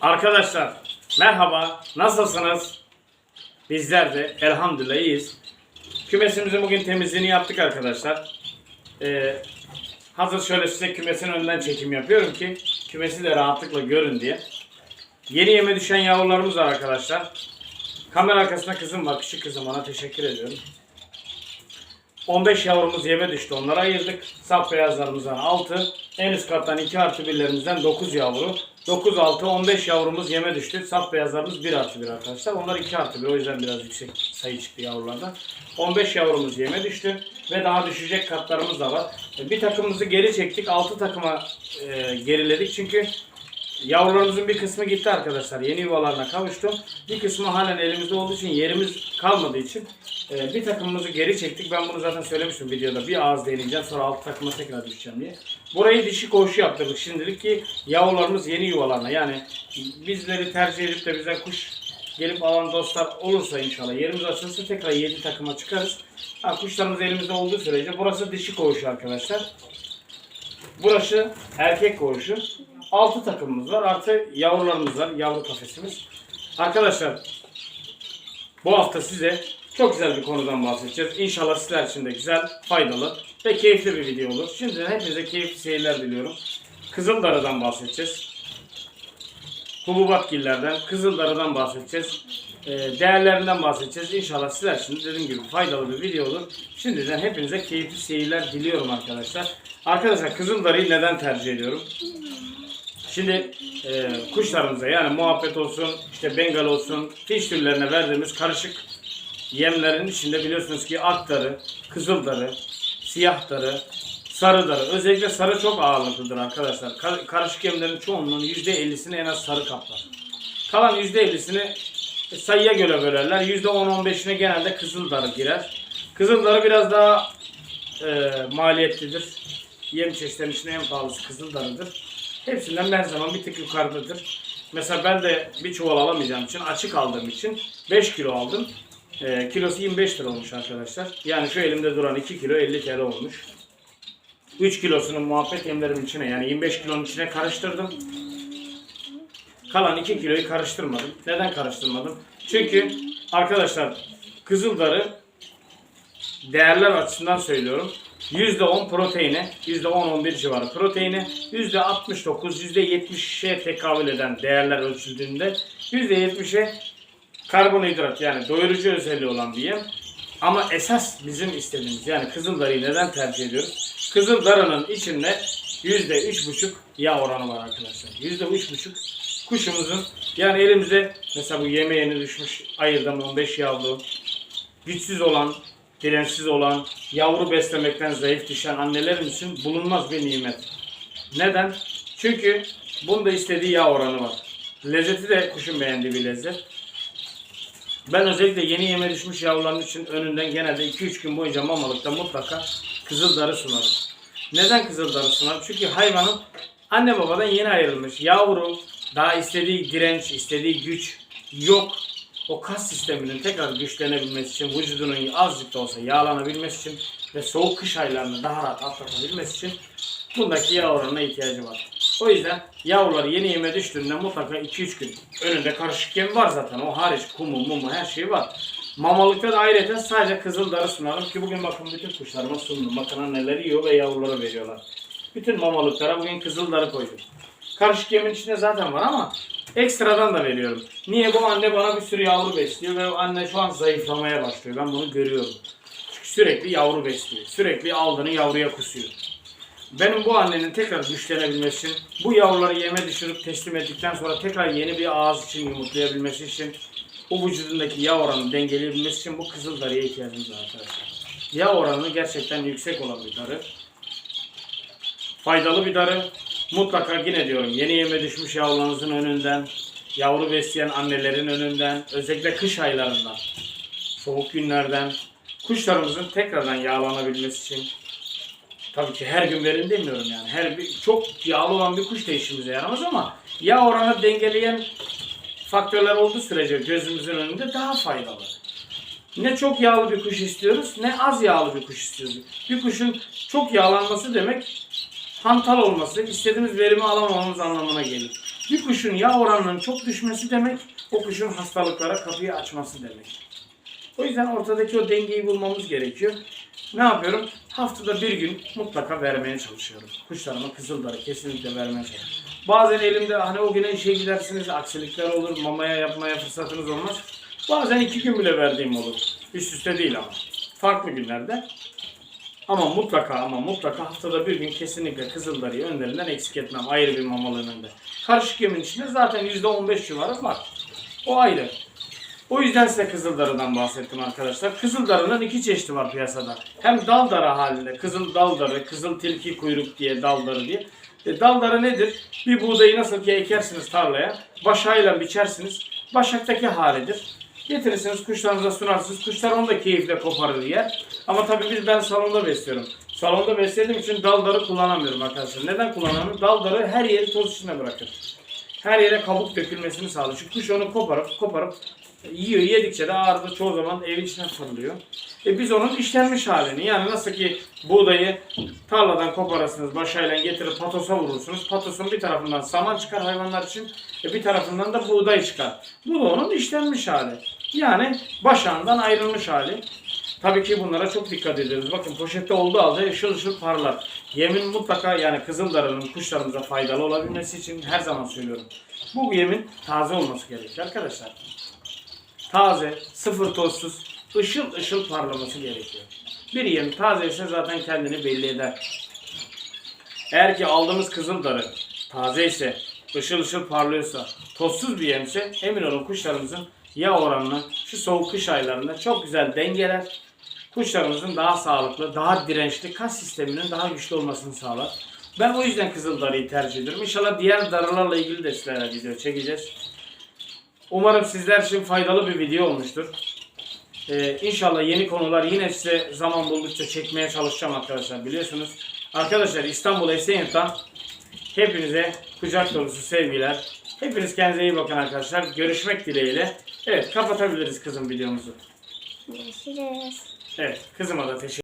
Arkadaşlar merhaba nasılsınız? Bizler de elhamdülillah iyiyiz. Kümesimizin bugün temizliğini yaptık arkadaşlar. Ee, hazır şöyle size kümesin önden çekim yapıyorum ki kümesi de rahatlıkla görün diye. Yeni yeme düşen yavrularımız var arkadaşlar. Kamera arkasında kızım var. Küçük kızım ona teşekkür ediyorum. 15 yavrumuz yeme düştü. Onları ayırdık. Saf beyazlarımızdan 6. En üst kattan 2 artı 1'lerimizden 9 yavru. 9, 6, 15 yavrumuz yeme düştü. Saf beyazlarımız 1 artı 1 arkadaşlar. Onlar 2 artı 1. O yüzden biraz yüksek sayı çıktı yavrulardan. 15 yavrumuz yeme düştü. Ve daha düşecek katlarımız da var. E, Bir takımımızı geri çektik. 6 takıma e, geriledik. Çünkü Yavrularımızın bir kısmı gitti arkadaşlar. Yeni yuvalarına kavuştu. Bir kısmı halen elimizde olduğu için yerimiz kalmadığı için e, bir takımımızı geri çektik. Ben bunu zaten söylemiştim videoda. Bir ağız deneyeceğim sonra alt takıma tekrar düşeceğim diye. Burayı dişi koğuşu yaptırdık şimdilik ki yavrularımız yeni yuvalarına yani bizleri tercih edip de bize kuş gelip alan dostlar olursa inşallah yerimiz açılırsa tekrar 7 takıma çıkarız. Ha, kuşlarımız elimizde olduğu sürece burası dişi koğuşu arkadaşlar. Burası erkek koğuşu. 6 takımımız var. Artı yavrularımız var. Yavru kafesimiz. Arkadaşlar bu hafta size çok güzel bir konudan bahsedeceğiz. İnşallah sizler için de güzel, faydalı ve keyifli bir video olur. Şimdi hepinize keyifli seyirler diliyorum. Kızıldarı'dan bahsedeceğiz. Hububatgillerden, Kızıldarı'dan bahsedeceğiz. Ee, Değerlerinden bahsedeceğiz. İnşallah sizler için de dediğim gibi faydalı bir video olur. Şimdiden hepinize keyifli seyirler diliyorum arkadaşlar. Arkadaşlar Kızıldarı'yı neden tercih ediyorum? Şimdi e, kuşlarımıza yani muhabbet olsun, işte bengal olsun, fiş türlerine verdiğimiz karışık yemlerin içinde biliyorsunuz ki ak darı, kızıl darı, siyah darı, sarı darı. Özellikle sarı çok ağırlıklıdır arkadaşlar. Kar- karışık yemlerin çoğunluğunun %50'sini en az sarı kaplar. Kalan %50'sini sayıya göre bölerler. %10-15'ine genelde kızıl darı girer. Kızıl darı biraz daha e, maliyetlidir. Yem çeşitlerinin içinde en pahalısı kızıl darıdır. Hepsinden her zaman bir tık yukarıdadır. Mesela ben de bir çuval alamayacağım için açık aldığım için 5 kilo aldım. Ee, kilosu 25 lira olmuş arkadaşlar. Yani şu elimde duran 2 kilo 50 TL olmuş. 3 kilosunu muhabbet yemlerimin içine yani 25 kilonun içine karıştırdım. Kalan 2 kiloyu karıştırmadım. Neden karıştırmadım? Çünkü arkadaşlar Kızıldarı değerler açısından söylüyorum. %10 proteine, %10-11 civarı proteine, %69, %70'e tekabül eden değerler ölçüldüğünde %70'e karbonhidrat yani doyurucu özelliği olan bir yem. Ama esas bizim istediğimiz yani kızıldarıyı neden tercih ediyoruz? Kızıldarının içinde %3,5 yağ oranı var arkadaşlar. %3,5 kuşumuzun yani elimizde mesela bu yemeğini düşmüş ayırdım 15 yavru güçsüz olan, dirençsiz olan, yavru beslemekten zayıf düşen annelerin için bulunmaz bir nimet. Neden? Çünkü bunda istediği yağ oranı var. Lezzeti de kuşun beğendiği bir lezzet. Ben özellikle yeni yeme düşmüş yavruların için önünden genelde 2-3 gün boyunca mamalıkta mutlaka kızıldarı sunarım. Neden kızıldarı sunarım? Çünkü hayvanın anne babadan yeni ayrılmış. Yavru daha istediği direnç, istediği güç yok o kas sisteminin tekrar güçlenebilmesi için, vücudunun azıcık da olsa yağlanabilmesi için ve soğuk kış aylarını daha rahat atlatabilmesi için bundaki yağ oranına ihtiyacı var. O yüzden yavruları yeni yeme düştüğünde mutlaka 2-3 gün önünde karışık yem var zaten. O hariç kumu, mumu her şey var. Mamalıkta da ayrıca sadece kızıldarı sunarım ki bugün bakın bütün kuşlarıma sundum. Bakın neler yiyor ve yavruları veriyorlar. Bütün mamalıklara bugün kızıldarı koydum. Karışık yemin içinde zaten var ama ekstradan da veriyorum. Niye bu anne bana bir sürü yavru besliyor ve anne şu an zayıflamaya başlıyor. Ben bunu görüyorum. Çünkü sürekli yavru besliyor. Sürekli aldığını yavruya kusuyor. Benim bu annenin tekrar güçlenebilmesi için, bu yavruları yeme düşürüp teslim ettikten sonra tekrar yeni bir ağız için yumurtlayabilmesi için, o vücudundaki yağ oranını dengeleyebilmesi için bu kızıl darıya ihtiyacımız var arkadaşlar. Yağ oranı gerçekten yüksek olan bir darı. Faydalı bir darı. Mutlaka yine diyorum yeni yeme düşmüş yavrularınızın önünden, yavru besleyen annelerin önünden, özellikle kış aylarından, soğuk günlerden, kuşlarımızın tekrardan yağlanabilmesi için tabii ki her gün verin demiyorum yani. Her bir, çok yağlı olan bir kuş da işimize yaramaz ama yağ oranı dengeleyen faktörler olduğu sürece gözümüzün önünde daha faydalı. Ne çok yağlı bir kuş istiyoruz ne az yağlı bir kuş istiyoruz. Bir kuşun çok yağlanması demek hantal olması, istediğimiz verimi alamamamız anlamına gelir. Bir kuşun yağ oranının çok düşmesi demek, o kuşun hastalıklara kapıyı açması demek. O yüzden ortadaki o dengeyi bulmamız gerekiyor. Ne yapıyorum? Haftada bir gün mutlaka vermeye çalışıyorum. Kuşlarıma kızıldarı kesinlikle vermeye çalışıyorum. Bazen elimde hani o güne işe gidersiniz, aksilikler olur, mamaya yapmaya fırsatınız olmaz. Bazen iki gün bile verdiğim olur. Üst üste değil ama. Farklı günlerde. Ama mutlaka ama mutlaka haftada bir gün kesinlikle kızıldarıyı önlerinden eksik etmem ayrı bir mamalığın önünde. Karışık yemin içinde zaten %15 civarı var. O ayrı. O yüzden size kızıldarıdan bahsettim arkadaşlar. Kızıldarının iki çeşidi var piyasada. Hem dal darı halinde, kızıl dal darı, kızıl tilki kuyruk diye dal darı diye. E, dal darı nedir? Bir buğdayı nasıl ki ekersiniz tarlaya, başağıyla biçersiniz. Başaktaki halidir. Getirirsiniz kuşlarınıza sunarsınız. Kuşlar onu da keyifle koparır yer. Ama tabii biz ben salonda besliyorum. Salonda beslediğim için dal darı kullanamıyorum arkadaşlar. Neden kullanamıyorum? Dal darı her yeri toz içinde bırakır. Her yere kabuk dökülmesini sağlıyor. Çünkü kuş onu koparıp koparıp yiyor. Yedikçe de ağırda çoğu zaman evin içine fırlıyor. E biz onun işlenmiş halini yani nasıl ki buğdayı tarladan koparırsınız başayla getirip patosa vurursunuz. Patosun bir tarafından saman çıkar hayvanlar için e bir tarafından da buğday çıkar. Bu da onun işlenmiş hali. Yani başağından ayrılmış hali. Tabii ki bunlara çok dikkat ediyoruz. Bakın poşette olduğu halde ışıl ışıl parlar. Yemin mutlaka yani kızıldarının kuşlarımıza faydalı olabilmesi için her zaman söylüyorum. Bu yemin taze olması gerekiyor arkadaşlar. Taze, sıfır tozsuz, ışıl ışıl parlaması gerekiyor. Bir yem taze ise zaten kendini belli eder. Eğer ki aldığımız kızıldarı taze ise, ışıl ışıl parlıyorsa, tozsuz bir yemse emin olun kuşlarımızın yağ oranını şu soğuk kış aylarında çok güzel dengeler. Kuşlarımızın daha sağlıklı, daha dirençli, kas sisteminin daha güçlü olmasını sağlar. Ben o yüzden kızıldarıyı tercih ediyorum. İnşallah diğer darılarla ilgili de sizlere video çekeceğiz. Umarım sizler için faydalı bir video olmuştur. Ee, inşallah yeni konular yine size zaman buldukça çekmeye çalışacağım arkadaşlar biliyorsunuz. Arkadaşlar İstanbul Esenyurt'tan hepinize kucak dolusu sevgiler. Hepiniz kendinize iyi bakın arkadaşlar. Görüşmek dileğiyle. Evet kapatabiliriz kızım videomuzu. Görüşürüz. Evet kızıma da teşekkür